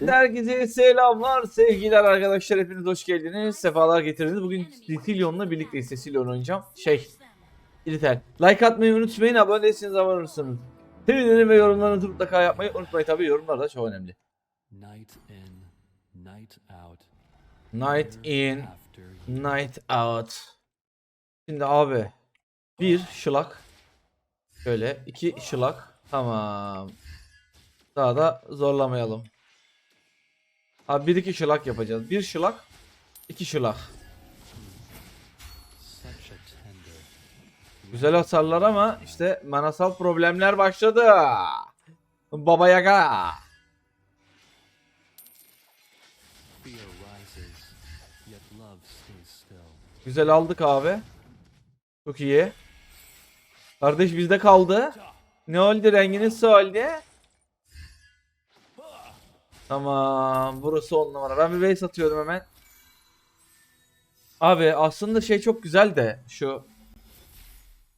Herkese selamlar, sevgiler arkadaşlar. Hepiniz hoş geldiniz. Sefalar getirdiniz. Bugün Sicilion'la birlikteyiz. Sicilion oynayacağım. Şey, İritel. Like atmayı unutmayın. Abone değilseniz abone olursunuz. Sevinirim ve yorumlarınızı mutlaka yapmayı unutmayın. Tabii yorumlar da çok önemli. Night in, night out. Night in, night out. Şimdi abi. Bir şılak. Şöyle. iki şılak. Tamam. Daha da zorlamayalım. Abi bir iki şılak yapacağız. Bir şılak. iki şılak. Güzel hasarlar ama işte manasal problemler başladı. Baba Yaga. Güzel aldık abi. Çok iyi. Kardeş bizde kaldı. Ne oldu renginiz oldu? Tamam. Burası on numara. Ben bir base atıyorum hemen. Abi aslında şey çok güzel de şu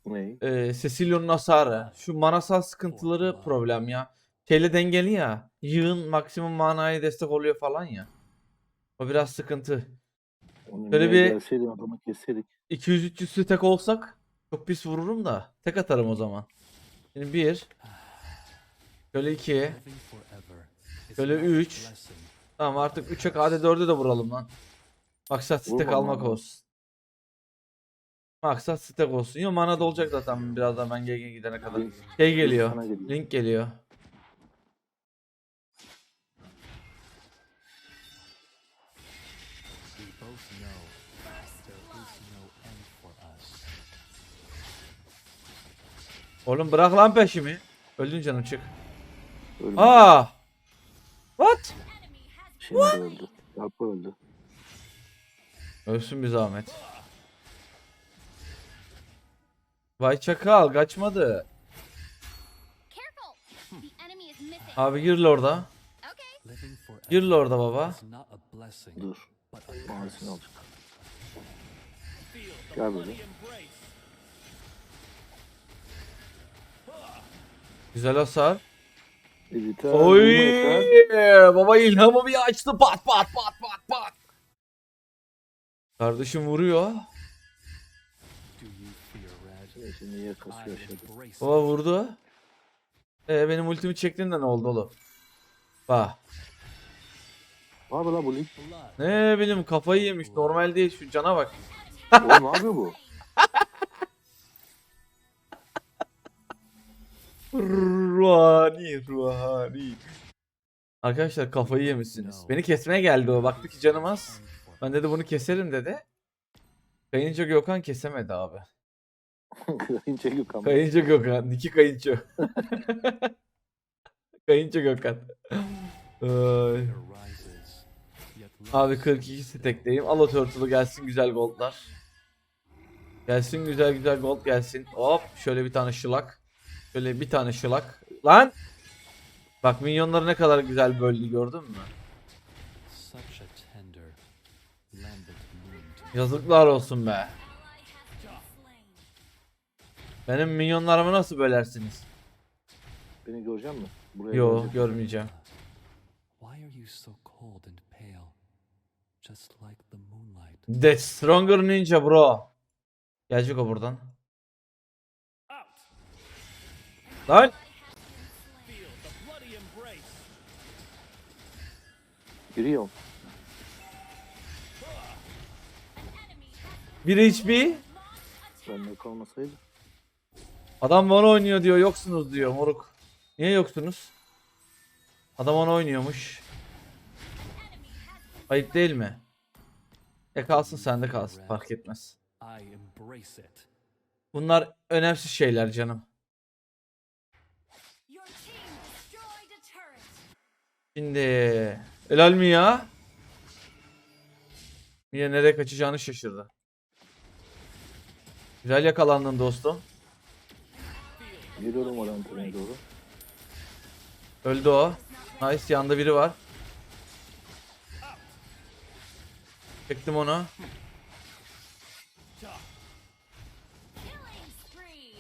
Ney? e, Cecilio'nun hasarı. Şu manasal sıkıntıları problem ya. Şeyle dengeli ya. Yığın maksimum manaya destek oluyor falan ya. O biraz sıkıntı. Böyle bir- Gelseydin adamı keserik. 200-300 tek olsak çok pis vururum da. Tek atarım o zaman. Şimdi bir. Şöyle iki. Living forever Şöyle not a üç. blessing, Tamam artık 3'e hadi 4'e de vuralım lan. Maksat stack Vurma almak lan. olsun. Maksat stack olsun. Yo mana da olacak zaten birazdan ben GG gidene kadar. Link- Şey geliyor. sana geliyor. Link geliyor. We both know there is no end for us. Oğlum bırak lan peşimi. Öldün canım çık. Ölmedi. Aa! What? Şimdi öldü. Yapı öldü. Ölsün bir zahmet. Vay çakal kaçmadı. Abi gir forever Gir orada baba. Dur. Mavisini alacak. Gel böyle. Güzel hasar. Editör. Oy! Baba ilhamı bir açtı. Pat pat pat pat pat. Kardeşim vuruyor. Şimdi I kasıyor şimdi? Baba vurdu. Ee, benim ultimi çektin de ne oldu oğlum? Bak. Mı lan bu? Blood. Ne bileyim kafayı yemiş. Normal değil şu cana bak. Oğlum ne yapıyor bu? Ruhani, ruhani. Arkadaşlar kafayı yemişsiniz. Beni kesmeye geldi o. Baktı ki canım az. Ben dedi bunu keserim dedi. Kayınço Gökhan kesemedi abi. Kayınca yok ama. Kayınço Gökhan. iki kayınço. kayınço Gökhan. Ay. Abi 42 stackteyim. Al turtle'ı gelsin güzel goldlar. Gelsin güzel güzel gold gelsin. Hop şöyle bir tane şılak. Şöyle bir tane şılak. Lan! Bak minyonları ne kadar güzel böldü gördün mü? Yazıklar olsun be. Benim minyonlarımı nasıl bölersiniz? Beni görecek misin? Buraya Yo görmeyeceğim. Why are you so cold and pale? Just like the moonlight. That's stronger ninja bro. Gelecek o buradan. Lan! Giriyorum. Bir HP. Bende kalmasaydı. Adam bana oynuyor diyor yoksunuz diyor moruk. Niye yoksunuz? Adam ona oynuyormuş. Ayıp değil mi? Ya kalsın sende kalsın fark etmez. Bunlar önemsiz şeyler canım. Şimdi helal mi ya? Yine nereye kaçacağını şaşırdı. Güzel yakalandın dostum. Giriyorum oradan trene doğru. Öldü o. Nice yanında biri var. Çektim onu.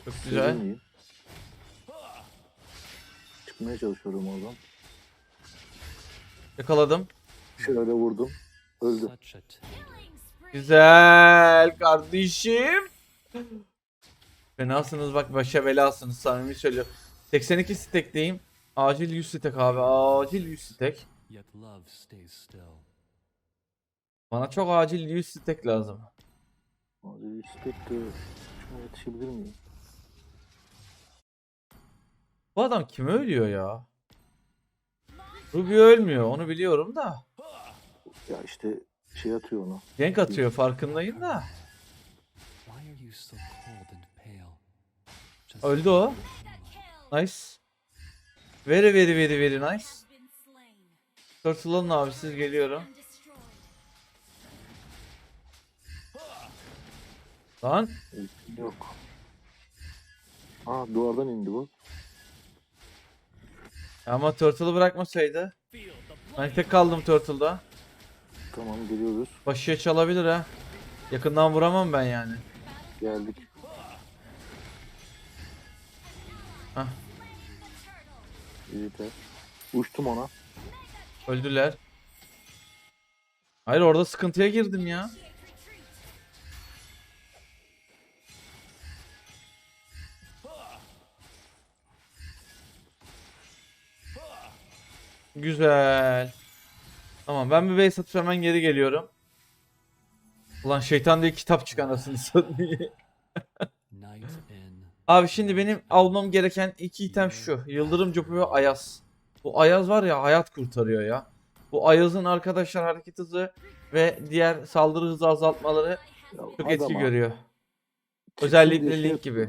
Çok güzel. Çıkmaya çalışıyorum oradan. Yakaladım. Şöyle vurdum. Öldü. Such a tender. Killing spree. Güzel kardeşim. Fenasınız bak başa belasınız samimi söylüyorum. 82 stekteyim. Acil 100 stek abi. Acil 100 stek. Bana çok acil 100 stek lazım. Hadi istek de şuna yetişebilir miyim? Bu adam kime ölüyor ya? Ruby ölmüyor onu biliyorum da. Ya işte şey atıyor onu. Gank atıyor farkındayım da. Öldü o. Nice. Very very very very nice. Turtle'ın abi siz geliyorum. Lan Yok. Aa duvardan indi bu. Ama Turtle'ı bırakmasaydı. Ben tek kaldım Turtle'da. Tamam geliyoruz. Başıya çalabilir ha. Yakından vuramam ben yani. Geldik. Hah de. Uçtum ona. öldüler. Hayır orada sıkıntıya girdim ya. Güzel. Tamam ben bir base atıp hemen geri geliyorum. Ulan şeytan diye kitap çıkan anasını satayım. Abi şimdi benim almam gereken iki item şu. Yıldırım Copu ve Ayaz. Bu Ayaz var ya hayat kurtarıyor ya. Bu Ayaz'ın arkadaşlar hareket hızı ve diğer saldırı hızı azaltmaları çok etki görüyor. Özellikle diye şey Link gibi.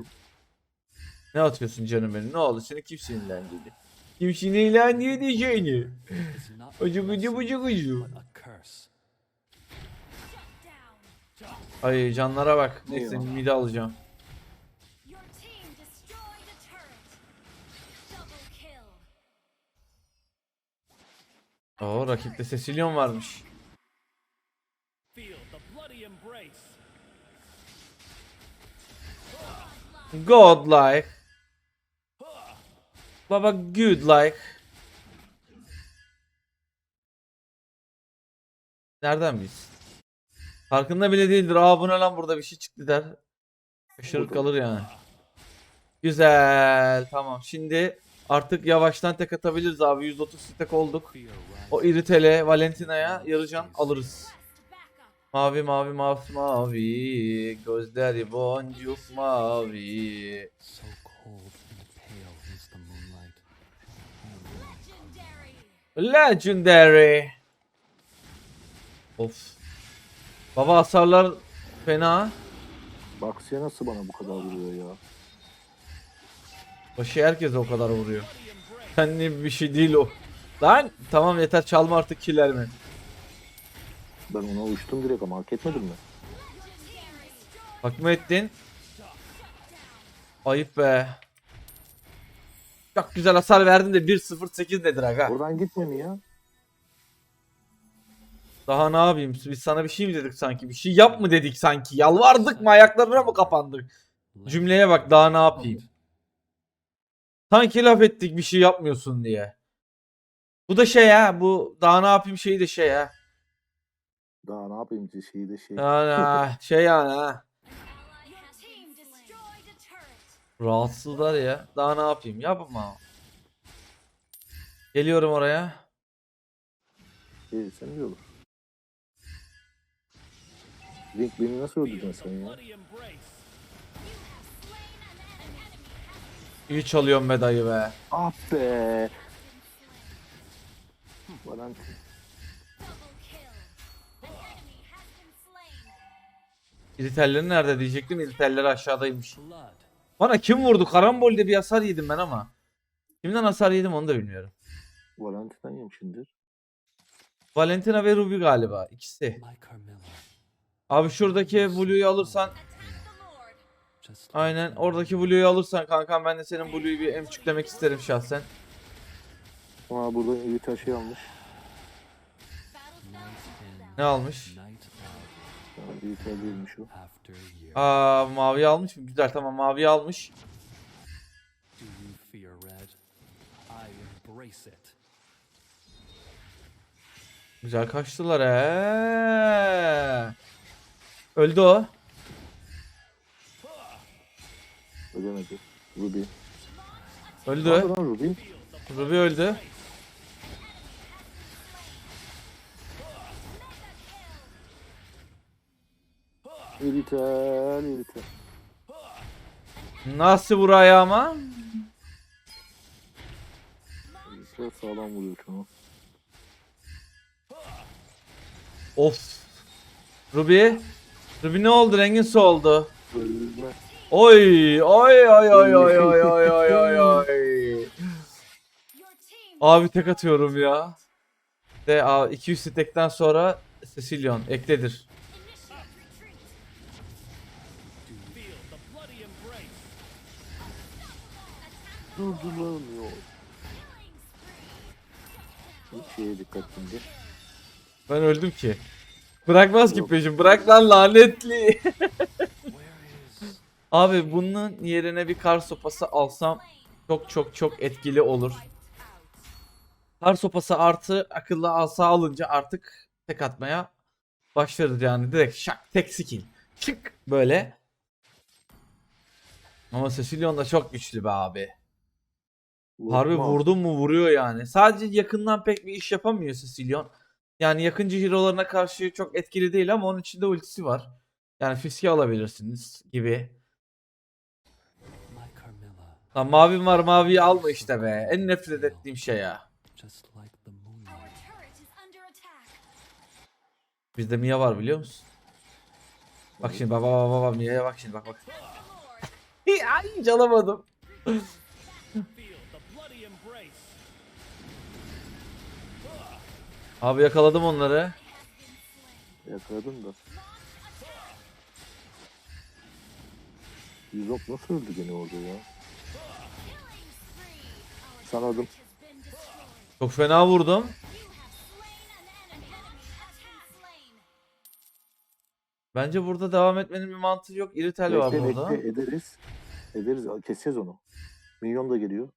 Ne atıyorsun canım benim? Ne oldu? Seni kim sinirlendirdi? Kim sinirlendi diyeceğini? Is not Ucu a gucu bucu gucu. but a curse. Down. Ay canlara bak. Neyse midi alacağım. Oo rakipte Cecilion varmış. Godlike. Baba good like. Nereden biz? Farkında bile değildir. Aa bu ne lan burada bir şey çıktı der. Şaşırıp kalır yani. Güzel. Tamam. Şimdi artık yavaştan tek atabiliriz abi. 130 stack olduk. O Iritel'e, Valentina'ya yarıcan alırız. Mavi mavi mavi mavi gözleri boncuk mavi. Legendary. Of. Baba hasarlar fena. Baksya nasıl bana bu kadar vuruyor ya? Başı herkese o kadar vuruyor. Kendi bir şey değil o. Lan tamam yeter çalma artık killerimi. Ben ona uçtum direkt ama hak etmedim mi? Bak mı ettin? Ayıp be. Çok güzel hasar verdin de 1.08 nedir aga? Oradan gitme mi ya? Daha ne yapayım? Biz sana bir şey mi dedik sanki? Bir şey yap mı dedik sanki? Yalvardık mı? Ayaklarına mı kapandık? Cümleye bak daha ne yapayım? Sanki laf ettik bir şey yapmıyorsun diye. Bu da şey ha. Bu daha ne yapayım şeyi de şey ha. Daha ne yapayım şeyi de şey. Yani şey yani ha. Rahatsızlar ya. Daha ne yapayım? Yapma. Geliyorum oraya. Şey, sen iyi olur. Link beni nasıl öldürdün sen ya? İyi çalıyorum be dayı be. Ah be! Slain. İritelleri nerede diyecektim. İritelleri aşağıdaymış. Bana kim vurdu? Karambolde bir hasar yedim ben ama. Kimden hasar yedim onu da bilmiyorum. Valentin'den yemişindir. Valentina ve Ruby galiba. ikisi. Abi şuradaki Blue'yu alırsan aynen oradaki Blue'yu alırsan kankam ben de senin Blue'yu bir emçüklemek isterim şahsen. Aa burada iyi taşı almış. Ne almış? Büyük değilmiş o. Aa mavi almış. Güzel tamam mavi almış. Güzel kaçtılar he. Öldü o. Öldü. Öldü. Ruby öldü. Eritel, eritel. Nasıl buraya ama? Eritel sağlam vuruyor tamam. Of. Ruby. Ruby ne oldu? Rengin su oldu. Ölme. Oy oy oy oy oy oy oy oy oy oy. Abi tek atıyorum ya. De a 200 stekten sonra Cecilion ekledir. Durdurulamıyor. Hiç şeye dikkat şimdi. Ben öldüm ki. Bırakmaz ki peşim. Bırak lan lanetli. Abi bunun yerine bir kar sopası alsam çok çok çok etkili olur. Kar sopası artı akıllı asa alınca artık tek atmaya başlarız yani. Direkt şak tek skill. Çık böyle. Ama Cecilion da çok güçlü be abi. Harbi Vurma. vurdum mu vuruyor yani. Sadece yakından pek bir iş yapamıyor Cecilion. Yani yakıncı hero'larına karşı çok etkili değil ama onun içinde ultisi var. Yani fiske alabilirsiniz gibi. Lan mavim var maviyi alma işte be. En nefret ettiğim şey ya. Bizde Mia var biliyor musun? Bak şimdi baba baba baba Mia'ya bak şimdi bak bak. Ay çalamadım. Abi yakaladım onları. Yakaladım da. Yüzok nasıl öldü gene orada ya? Sanadım. Çok fena vurdum. Bence burada devam etmenin bir mantığı yok. İritel var Bekle burada. bekle ederiz. Ederiz keseceğiz onu. Minyon da geliyor.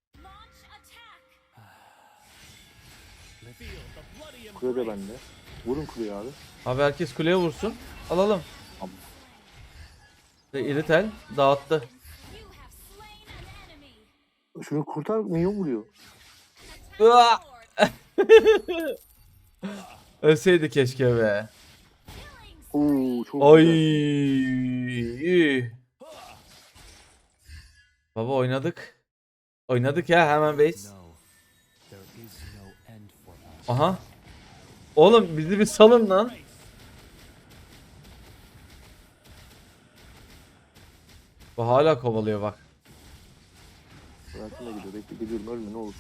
Kule de bende. Vurun kuleyi abi. Abi herkes kuleye vursun. Alalım. Tamam. İritel dağıttı. Şunu kurtar milyon vuruyor. Ölseydi keşke be. Oo, çok Ay. Baba oynadık. Oynadık ya hemen base. Aha. Oğlum bizi bir salın lan. Bu hala kovalıyor bak. Bırakın da gidiyor. Bekle geliyorum ölme ne olur.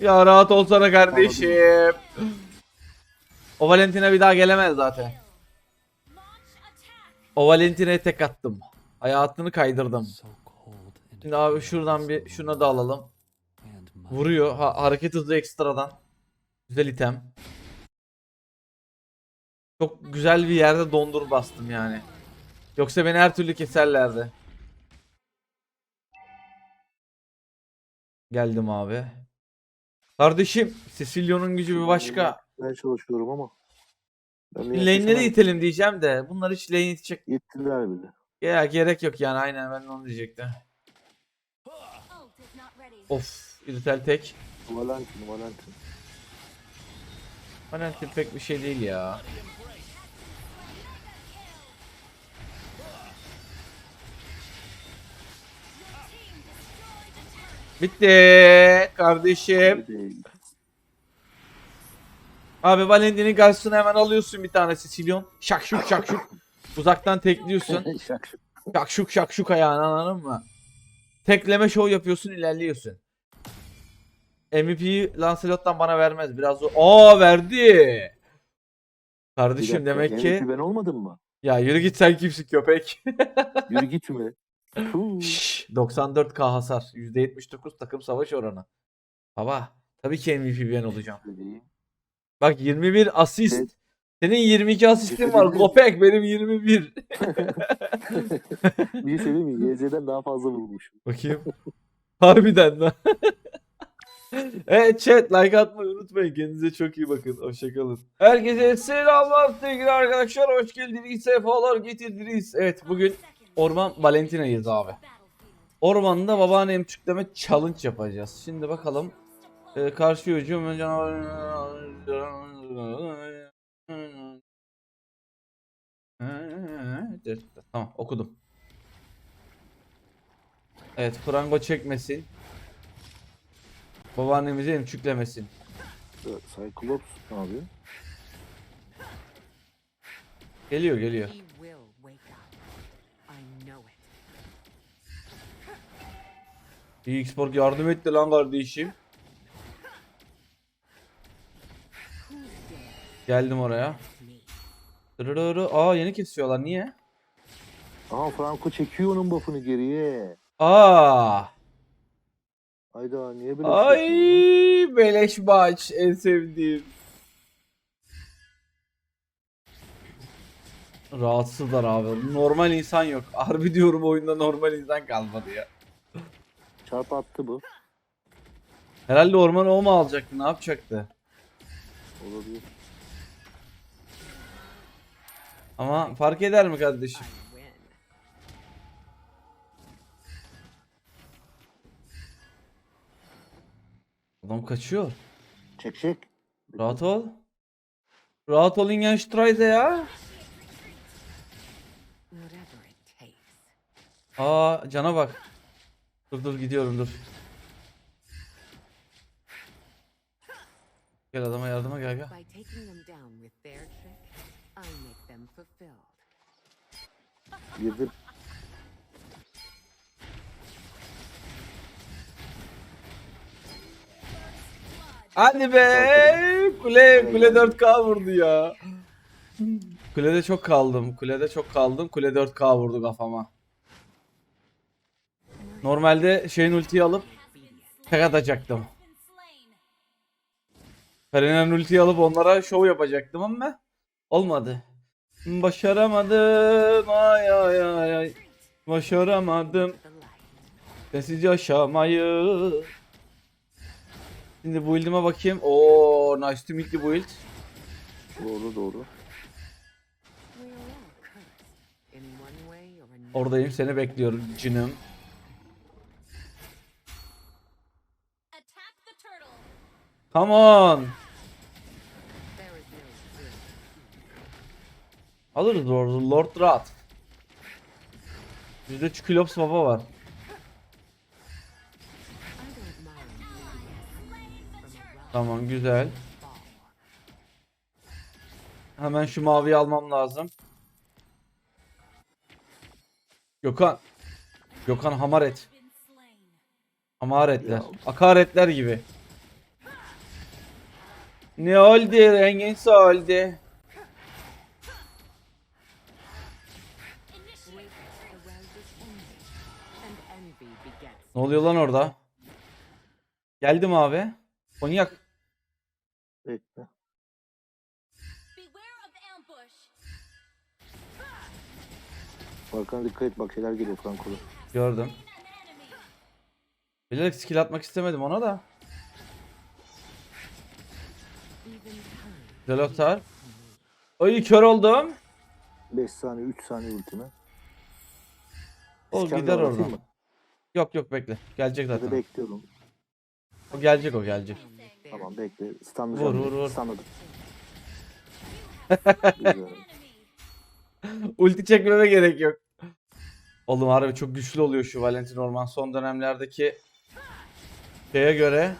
Ya rahat olsana kardeşim. O Valentina bir daha gelemez zaten. O Valentina'ya tek attım. Hayatını kaydırdım. Şimdi abi şuradan bir şuna da alalım. Vuruyor. Ha, hareket hızı ekstradan. Güzel item. Çok güzel bir yerde dondur bastım yani. Yoksa beni her türlü keserlerdi. Geldim abi. Kardeşim, Cecilio'nun gücü bir başka. Ben çalışıyorum ama. Lane'leri itelim diyeceğim de bunlar hiç lane itecek Gittiler bile. ya gerek yok yani aynen ben onu diyecektim. Of, iritel tek. Valentin, Valentin. Valentin pek bir şey değil ya. Bitti kardeşim. Abi Valentin'in karşısına hemen alıyorsun bir tane Sicilyon. Şakşuk şakşuk. Uzaktan tekliyorsun. Şak şak. Şakşuk şakşuk ayağını anladın mı? Tekleme show yapıyorsun ilerliyorsun. MVP'yi Lancelot'tan bana vermez. Biraz o. Aa verdi. Kardeşim demek ki ben olmadım mı? ya yürü git sen kimsin köpek. Yürü gitme. Puh. Şşş, 94k hasar. %79 takım savaş oranı. Baba tabii ki MVP ben olacağım. Bak 21 asist. Evet. Senin 22 asistin var. Gopek benim 21. Bir şey mi? YZ'den daha fazla vurmuşum. Bakayım. Harbiden lan. evet chat like atmayı unutmayın. Kendinize çok iyi bakın. Hoşçakalın. Herkese selamlar sevgili arkadaşlar. Hoş geldiniz. Sefalar getirdiniz. Evet bugün Orman Valentina'yız abi. Ormanda babaannem çükleme challenge yapacağız. Şimdi bakalım. Ee, karşı hücum Tamam okudum. Evet prango çekmesin. Babaannemizi emçüklemesin. Evet, Cyclops ne yapıyor? Geliyor geliyor. Xborg yardım etti lan kardeşim. Geldim oraya. Dırırırı. Aa yeni kesiyorlar niye? Aha Franco çekiyor onun buff'ını geriye. Aa. Hayda niye böyle Ay beleş maç en sevdiğim. Rahatsızlar abi. Normal insan yok. Harbi diyorum oyunda normal insan kalmadı ya. Çarp attı bu. Herhalde ormanı o mu alacaktı? Ne yapacaktı? Olabilir. Ama fark eder mi kardeşim? Adam kaçıyor. Çek çek. Rahat ol. Rahat ol ya. Whatever it takes. Aa cana bak. Dur dur gidiyorum dur. Gel adama yardıma gel gel. By Hadi be. Kule kule 4K vurdu ya. Kulede çok kaldım. Kulede çok kaldım. Kule 4K vurdu kafama. Normalde şeyin ultiyi alıp tek atacaktım. Feren'in ultiyi alıp onlara şov yapacaktım ama olmadı. Başaramadım. Ay ay ay ay. Başaramadım. The light. Şimdi build'ime bakayım. Oo, nice to meet you build. Doğru doğru. Oradayım seni bekliyorum turtle. Come on. Alırız Lord, Lord rahat. Bizde Çiklops baba var. Tamam güzel. Hemen şu maviyi almam lazım. Gökhan. Gökhan hamaret. Hamaretler. Akaretler gibi. Ne oldu? Rengin oldu. Ne oluyor lan orada? Geldim abi. Konyak. Bekle. Arkana dikkat et bak şeyler geliyor Franco'da. Gördüm. Bilerek skill atmak istemedim ona da. atar. Ay kör oldum. 5 saniye 3 saniye ultime. O İskender gider oradan. mı? Yok yok bekle. Gelecek zaten. bekliyorum. O gelecek o gelecek. Tamam bekle. Stunlayacağım. Vur, vur, vur. Stunladım. Ulti çekmeme gerek yok. Oğlum harbi çok güçlü oluyor şu Valentin Orman son dönemlerdeki şeye göre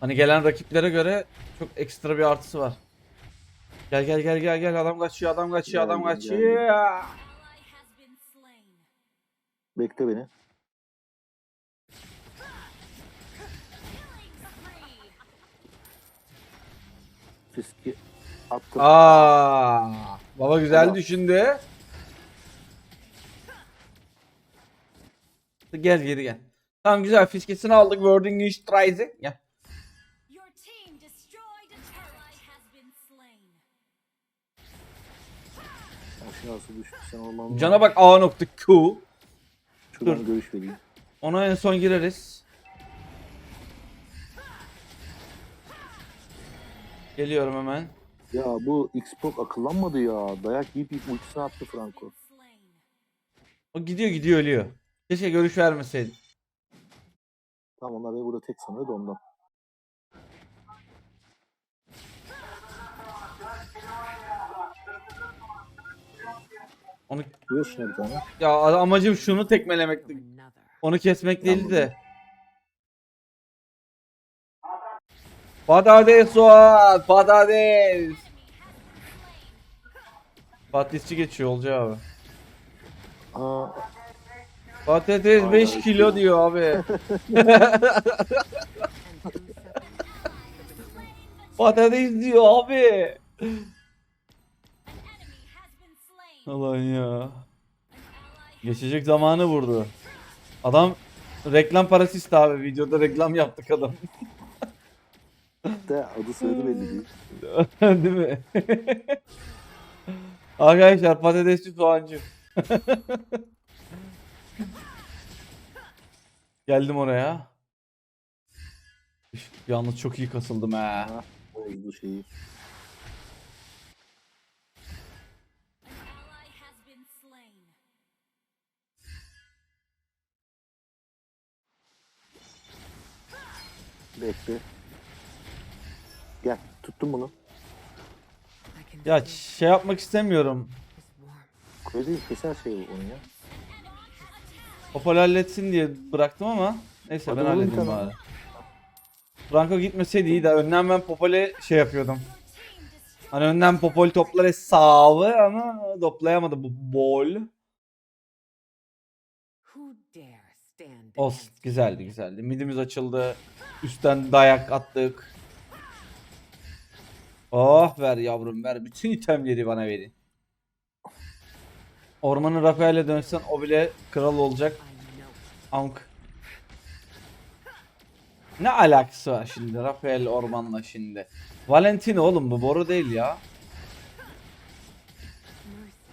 hani gelen rakiplere göre çok ekstra bir artısı var. Gel gel gel gel gel adam kaçıyor adam kaçıyor adam Geldim, kaçıyor. Slain. Bekle beni. Fiski attım. Aa, baba güzel Tamam. düşündü. Gel geri gel. Tamam güzel fiskesini aldık. Wording iş Gel. Your team destroyed a turret. Ally has been slain. Aşağısı düştü. Sen ormanın. Cana bak A nokta Q. Şuradan dur. görüş vereyim. Ona en son gireriz. Geliyorum hemen. Ya bu Xbox akıllanmadı ya. Dayak yiyip yiyip ultisini attı Franco. O gidiyor gidiyor ölüyor. Keşke görüş vermeseydin. Tamam onlar beni burada tek sanıyor da ondan. Onu bir tane. ya amacım şunu tekmelemekti. Another. Onu kesmek değildi de. Patates soğan, patates. Patatesçi geçiyor Olcay abi. Aa, Patates 5 kilo diyor abi. Patates diyor abi. Ulan ya. Geçecek zamanı vurdu. Adam reklam parası iste abi. Videoda reklam yaptık adam. De adı soyadı belli değil. Değil mi? Arkadaşlar patatesli soğancı. Geldim oraya. Üf, Yalnız çok iyi kasıldım ha. Bozdu şeyi. An ally has been slain. Bekle. Gel tuttum bunu. Ya şey yapmak istemiyorum. değil keser şey onun ya. Popol halletsin diye bıraktım ama neyse Hadi ben halledeyim tamam. bari. Franco gitmeseydi iyi de önden ben Popol'e şey yapıyordum. Hani önden Popol toplar hesabı ama toplayamadı bu bol. Olsun güzeldi güzeldi. Midimiz açıldı. Üstten dayak attık. Oh ver yavrum ver. Bütün itemleri bana verin. Ormanı Rafael'e dönsen o bile kral olacak. Ank. Ne alakası var şimdi Rafael ormanla şimdi? Valentino oğlum bu boru değil ya.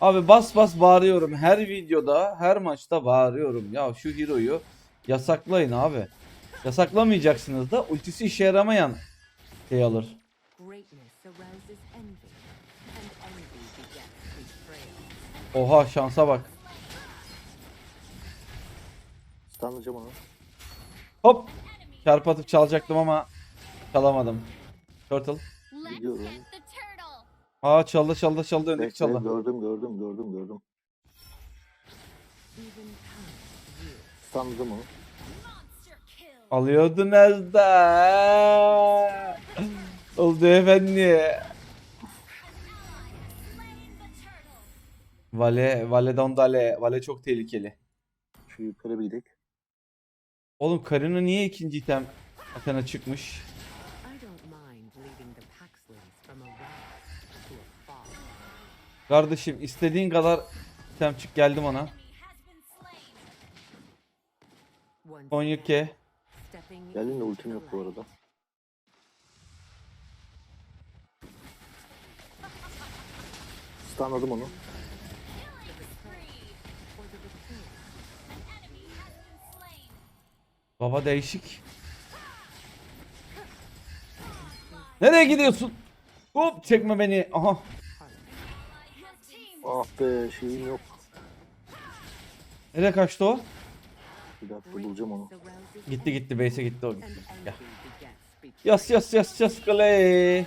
Abi bas bas bağırıyorum. Her videoda, her maçta bağırıyorum. Ya şu hero'yu yasaklayın abi. Yasaklamayacaksınız da ultisi işe yaramayan şey alır. Oha şansa bak. Stunlayacağım onu. Hop. Çarpı atıp çalacaktım ama çalamadım. Turtle. Gidiyorum. Aa çaldı çaldı çaldı öndeki Bekle çaldı. gördüm gördüm gördüm gördüm. Stunladım onu. Alıyordun Ezda. Oldu efendi. Vale, Vale Dondale. Vale çok tehlikeli. Şu yukarı bir gidelim. Oğlum Karina niye ikinci item Athena çıkmış? Kardeşim istediğin kadar item çık geldim ona. Konyuke. Geldin de ultim yok bu arada. Stunladım onu. Baba değişik. Nereye gidiyorsun? Hop çekme beni. Aha. Ah be şeyim yok. Nereye kaçtı o? Bir dakika bulacağım onu. Gitti gitti base'e gitti o gitti. Gel. Yas yas yas yas kale.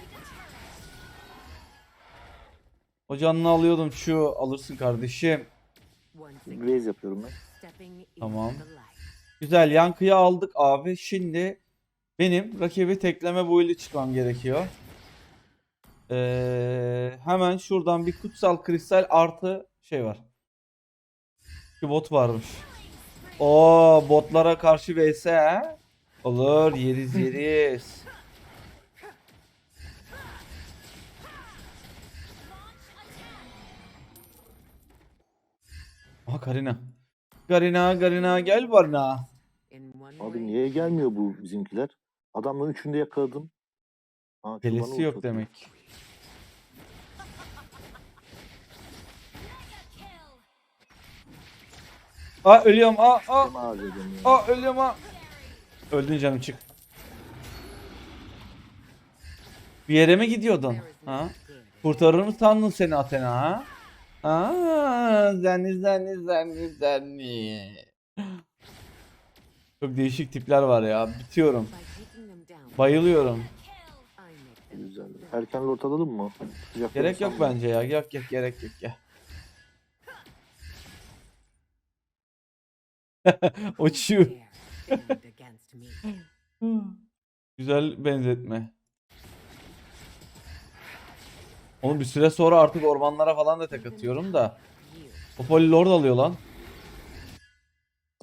O canını alıyordum şu alırsın kardeşim. Blaze yapıyorum ben. Tamam. Güzel yankıyı aldık abi. Şimdi benim rakibi tekleme build'i çıkmam gerekiyor. Ee, hemen şuradan bir kutsal kristal artı şey var. Şu bot varmış. O botlara karşı vs he? Olur yeriz yeriz. Aha Karina. Karina Karina gel bana. Abi niye gelmiyor bu bizimkiler? Adamların üçünü de yakaladım. Ha, Delisi yok demek. Aa ölüyorum aa aa. Aa ölüyorum aa. Öldün canım çık. Bir yere mi gidiyordun? Ha? Kurtarır mı sandın seni Athena ha? Aa, zenni zenni zenni zenni. Çok değişik tipler var ya. Bitiyorum. Bayılıyorum. Güzel. Erken lord alalım mı? Sıcak Gerek yok sandım. bence ya. Yok yok gerek yok ya. Uçuyor. Güzel benzetme. Oğlum bir süre sonra artık ormanlara falan da tek atıyorum da. O Polylord alıyor lan.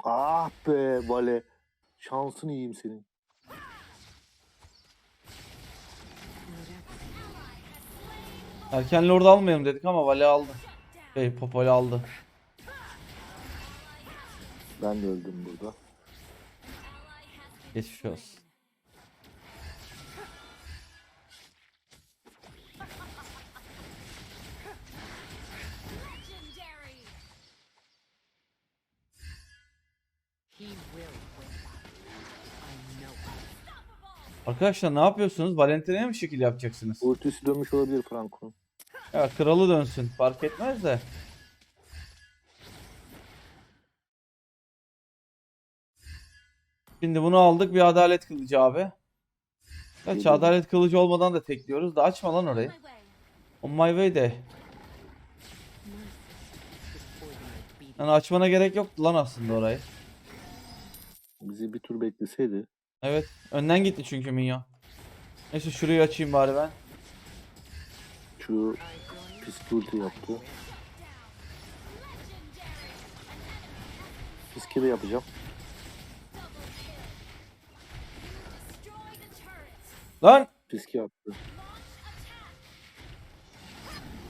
Ah be Vale. Şansın iyiyim senin. Erken Lord almayalım dedik ama Vale aldı. Şey Popol aldı. Ben de öldüm burada. Geçmiş olsun. Arkadaşlar ne yapıyorsunuz? Valentina'ya mı şekil yapacaksınız? Ultisi dönmüş olabilir Franco'nun. Ya kralı dönsün. Fark etmez de. Şimdi bunu aldık bir adalet kılıcı abi. Geliyor. adalet kılıcı olmadan da tekliyoruz da açma lan orayı. On my way de. Yani açmana gerek yoktu lan aslında orayı. Bizi bir tur bekleseydi. Evet. Önden gitti çünkü minyon. Neyse şurayı açayım bari ben. Şu pis ulti yaptı. Fiske de yapacağım. Lan! Fiske yaptı.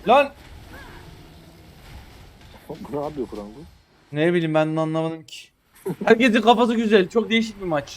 Lan! Ne yapıyor Franco? Ne bileyim ben de anlamadım ki. Herkesin kafası güzel. Çok değişik bir maç.